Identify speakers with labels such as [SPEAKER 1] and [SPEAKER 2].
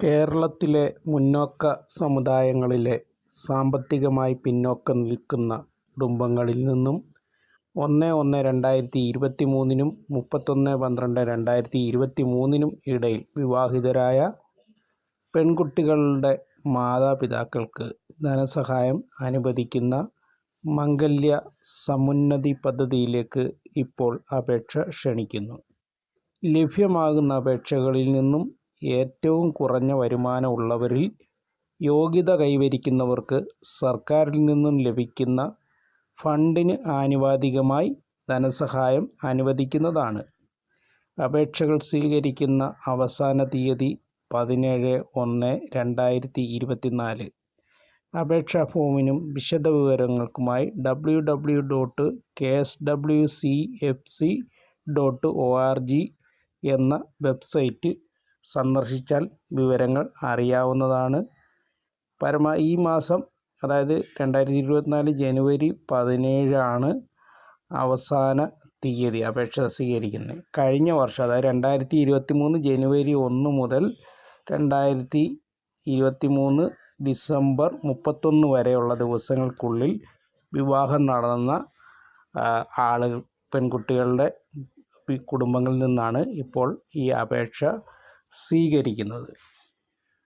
[SPEAKER 1] കേരളത്തിലെ മുന്നോക്ക സമുദായങ്ങളിലെ സാമ്പത്തികമായി പിന്നോക്കം നിൽക്കുന്ന കുടുംബങ്ങളിൽ നിന്നും ഒന്ന് ഒന്ന് രണ്ടായിരത്തി ഇരുപത്തി മൂന്നിനും മുപ്പത്തൊന്ന് പന്ത്രണ്ട് രണ്ടായിരത്തി ഇരുപത്തി മൂന്നിനും ഇടയിൽ വിവാഹിതരായ പെൺകുട്ടികളുടെ മാതാപിതാക്കൾക്ക് ധനസഹായം അനുവദിക്കുന്ന മംഗല്യ സമുന്നതി പദ്ധതിയിലേക്ക് ഇപ്പോൾ അപേക്ഷ ക്ഷണിക്കുന്നു. ലഭ്യമാകുന്ന അപേക്ഷകളിൽ നിന്നും ഏറ്റവും കുറഞ്ഞ വരുമാനമുള്ളവരിൽ യോഗ്യത കൈവരിക്കുന്നവർക്ക് സർക്കാരിൽ നിന്നും ലഭിക്കുന്ന ഫണ്ടിന് ആനുപാതികമായി ധനസഹായം അനുവദിക്കുന്നതാണ്. അപേക്ഷകൾ സ്വീകരിക്കുന്ന അവസാന തീയതി പതിനേഴ് ഒന്ന് രണ്ടായിരത്തി ഇരുപത്തിനാല് അപേക്ഷാ ഫോമിനും വിശദവിവരങ്ങൾക്കുമായി W W dot K S W C F C dot O R G എന്ന വെബ്സൈറ്റ് സന്ദർശിച്ചാൽ വിവരങ്ങൾ അറിയാവുന്നതാണ്. പരമ ഈ മാസം അതായത് രണ്ടായിരത്തി ഇരുപത്തിനാല് ജനുവരി പതിനേഴാണ് അവസാന തീയതി അപേക്ഷ സ്വീകരിക്കുന്നത്. കഴിഞ്ഞ വർഷം അതായത് രണ്ടായിരത്തി ഇരുപത്തി മൂന്ന് ജനുവരി ഒന്ന് മുതൽ രണ്ടായിരത്തി ഇരുപത്തി മൂന്ന് ഡിസംബർ മുപ്പത്തൊന്ന് വരെയുള്ള ദിവസങ്ങൾക്കുള്ളിൽ വിവാഹം നടന്ന ആളുകൾ പെൺകുട്ടികളുടെ കുടുംബങ്ങളിൽ നിന്നാണ് ഇപ്പോൾ ഈ അപേക്ഷ സ്വീകരിക്കുന്നത്.